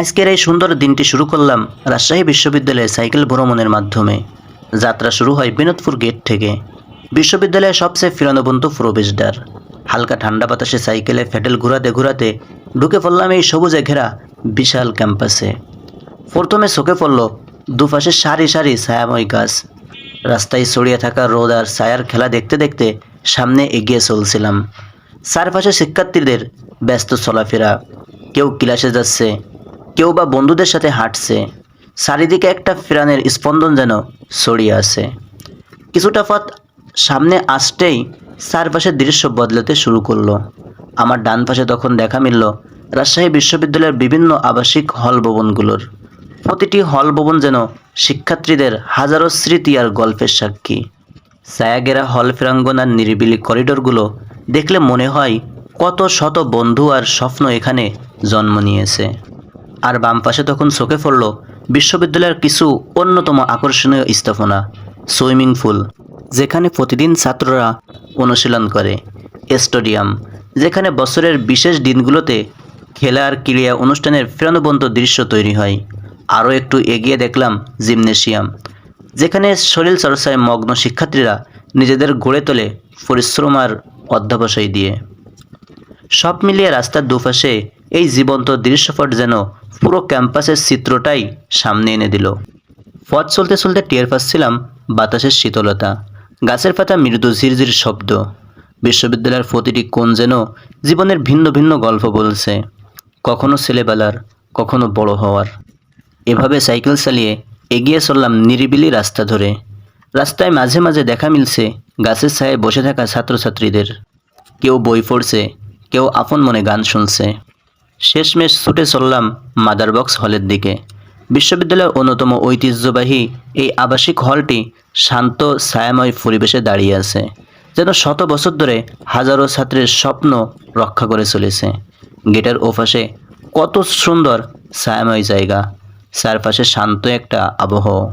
আজকের এই সুন্দর দিনটি শুরু করলাম রাজশাহী বিশ্ববিদ্যালয়ে সাইকেল ভ্রমণের মাধ্যমে। যাত্রা শুরু হয় বিনোদপুর গেট থেকে। বিশ্ববিদ্যালয়ের সবচেয়ে ফিরনবন্ত প্রবেশদ্বার। হালকা ঠান্ডা বাতাসে সাইকেলে ফেটেল ঘুরাতে ঘুরাতে ঢুকে পড়লাম এই সবুজে ঘেরা বিশাল ক্যাম্পাসে। প্রথমে চোখে পড়ল দুপাশে সারি সারি ছায়াময় গাছ। রাস্তায় ছড়িয়ে থাকা রোদ আর ছায়ার খেলা দেখতে দেখতে সামনে এগিয়ে চলছিলাম। চারপাশে শিক্ষার্থীদের ব্যস্ত চলাফেরা। কেউ ক্লাসে যাচ্ছে কেউ বা বন্ধুদের সাথে হাঁটছে, চারিদিকে একটা ফেরানের স্পন্দন যেন ছড়িয়ে আছে। কিছুটা পথ সামনে আসতেই চারপাশের দৃশ্য বদলাতে শুরু করল। আমার ডান পাশে তখন দেখা মিলল রাজশাহী বিশ্ববিদ্যালয়ের বিভিন্ন আবাসিক হল ভবনগুলোর। প্রতিটি হল ভবন যেন শিক্ষার্থীদের হাজারো স্মৃতি আর গল্পের সাক্ষী। সায়াগেরা হল ফেরাঙ্গন আর নিরিবিলি করিডোরগুলো দেখলে মনে হয় কত শত বন্ধু আর স্বপ্ন এখানে জন্ম নিয়েছে। আর বাম পাশে তখন চোখে পড়ল বিশ্ববিদ্যালয়ের কিছু অন্যতম আকর্ষণীয় স্থাপনা, সুইমিং পুল, যেখানে প্রতিদিন ছাত্ররা অনুশীলন করে, স্টেডিয়াম, যেখানে বছরের বিশেষ দিনগুলোতে খেলা আর ক্রীড়া অনুষ্ঠানের প্রাণবন্ত দৃশ্য তৈরি হয়। আরও একটু এগিয়ে দেখলাম জিমনেশিয়াম, যেখানে শরীর চর্চায় মগ্ন শিক্ষার্থীরা নিজেদের গড়ে তোলে পরিশ্রম আর অধ্যাবসায় দিয়ে। সব মিলিয়ে রাস্তার দুপাশে এই জীবন্ত দৃশ্যপট যেন পুরো ক্যাম্পাসের চিত্রটাই সামনে এনে দিল। পথ চলতে চলতে টের পাচ্ছিলাম বাতাসের শীতলতা, গাছের পাতা মৃদু ঝিরঝির শব্দ। বিশ্ববিদ্যালয়ের প্রতিটি কোণ যেন জীবনের ভিন্ন ভিন্ন গল্প বলছে, কখনো ছেলেবেলার, কখনো বড় হওয়ার। এভাবে সাইকেল চালিয়ে এগিয়ে চললাম নিরিবিলি রাস্তা ধরে। রাস্তায় মাঝে মাঝে দেখা মিলছে গাছের ছায়ায় বসে থাকা ছাত্রছাত্রীদের। কেউ বই পড়ছে, কেউ আপন মনে গান শুনছে। শেষমেশ ছুটে চললাম মাদার বক্স হলের দিকে। বিশ্ববিদ্যালয়ের অন্যতম ঐতিহ্যবাহী এই আবাসিক হলটি শান্ত, ছায়াময় পরিবেশে দাঁড়িয়ে আছে, যেন শত বছর ধরে হাজারো ছাত্রের স্বপ্ন রক্ষা করে চলেছে। গেটের ওপাশে কত সুন্দর, ছায়াময় জায়গা, চারপাশে শান্ত একটা আবহাওয়া।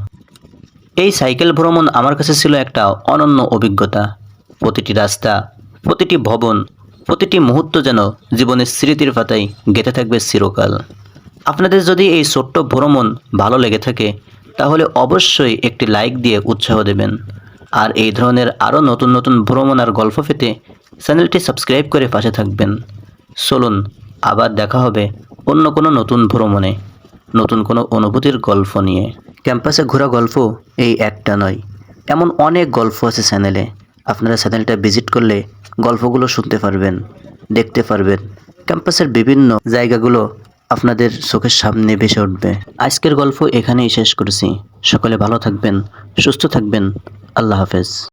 এই সাইকেল ভ্রমণ আমার কাছে ছিল একটা অনন্য অভিজ্ঞতা। প্রতিটি রাস্তা, প্রতিটি ভবন প্রতিটি মুহূর্ত যেন জীবনের স্মৃতির পাতায় গেঁথে থাকবে চিরকাল। আপনাদের যদি এই ছোট্ট ভ্রমণ ভালো লেগে থাকে, তাহলে অবশ্যই একটি লাইক দিয়ে উৎসাহ দেবেন। আর এই ধরনের আরও নতুন নতুন ভ্রমণ আর গল্প পেতে চ্যানেলটি সাবস্ক্রাইব করে পাশে থাকবেন। চলুন, আবার দেখা হবে অন্য কোনো নতুন ভ্রমণে, নতুন কোনো অনুভূতির গল্প নিয়ে। ক্যাম্পাসে ঘোরা গল্প এই একটা নয়, এমন অনেক গল্প আছে চ্যানেলে। আপনারা চ্যানেলটা ভিজিট করলে গল্পগুলো শুনতে পারবেন, দেখতে পারবেন। ক্যাম্পাসের বিভিন্ন জায়গাগুলো আপনাদের চোখের সামনে ভেসে উঠবে। আজকের গল্প এখানেই শেষ করেছি। সকলে ভালো থাকবেন, সুস্থ থাকবেন। আল্লাহ হাফেজ।